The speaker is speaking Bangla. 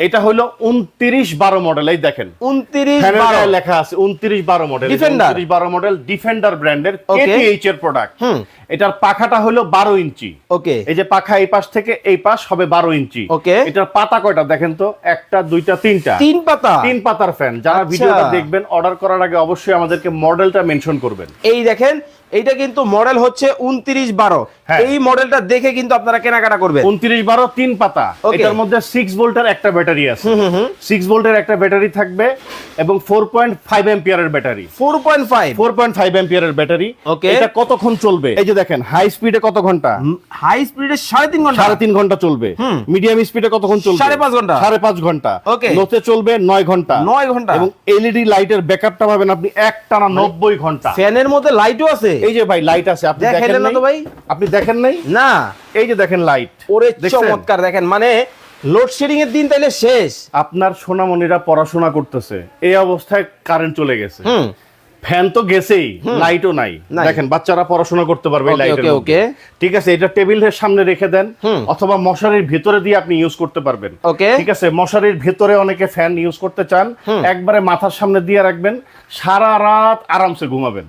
এটা হলো উনত্রিশ বারো মডেল এই দেখেন। উনত্রিশ বারো। লেখা আছে উনত্রিশ বারো মডেল? উনত্রিশ বারো মডেল ডিফেন্ডার ব্র্যান্ডের. কেটিএইচ এর প্রোডাক্ট। এটার পাখাটা হলো বারো ইঞ্চি। ওকে এই যে পাখা এই পাশ থেকে এই পাশ হবে বারো ইঞ্চি। ওকে এটার পাতা কয়টা দেখেন তো? একটা দুইটা তিনটা। তিন পাতা। তিন পাতার ফ্যান যারা আচ্ছা। ভিডিওটা দেখবেন অর্ডার করার আগে অবশ্যই আমাদেরকে মডেলটা মেনশন করবেন। এই দেখেন এইটা কিন্তু মডেল হচ্ছে উনত্রিশ বারো। এই মডেলটা দেখে কিন্তু আপনারা কেনাকাটা করবেন। উনত্রিশ বারো তিন পাতা। এটার মধ্যে সিক্স ভোল্টের একটা ব্যাটারি আছে। সিক্স ভোল্টের একটা ব্যাটারি থাকবে এবং four point five এম্পিয়ারের battery. Four point five four point five এম্পিয়ারের battery. Okay. এটা কতক্ষণ চলবে? এই যে দেখেন হাই স্পিডে কত ঘণ্টা? হাই স্পিডে সাড়ে তিন ঘণ্টা। সাড়ে তিন ঘণ্টা চলবে। মিডিয়াম স্পিডে কতক্ষণ চলবে? সাড়ে পাঁচ ঘণ্টা। সাড়ে পাঁচ ঘণ্টা। ওকে লোতে চলবে নয় ঘণ্টা। নয় ঘণ্টা। এবং এলইডি লাইটের ব্যাকআপটা পাবেন আপনি এক টানা নব্বই ঘণ্টা। ফ্যানের মধ্যে লাইটও আছে? এই যে ভাই লাইট আছে আপনি দেখেন না তো ভাই? আপনি দেখেন নাই? না। এই যে দেখেন লাইট ওরে চমৎকার দেখেন মানে লোডশেডিং এর দিন তাইলে শেষ। আপনার সোনামণিরা পড়াশোনা করতেছে এই অবস্থায় কারেন্ট চলে গেছে। ফ্যান তো গেছেই লাইটও নাই। দেখেন বাচ্চারা পড়াশোনা করতে পারবে লাইটের okay, ঠিক আছে এটা টেবিলের সামনে রেখে দেন অথবা মশারির ভিতরে দিয়ে আপনি ইউজ করতে পারবেন। Okay. ঠিক আছে মশারির ভিতরে অনেকে ফ্যান ইউজ করতে চান। একবারে মাথার সামনে দিয়ে রাখবেন সারা রাত আরামসে ঘুমাবেন।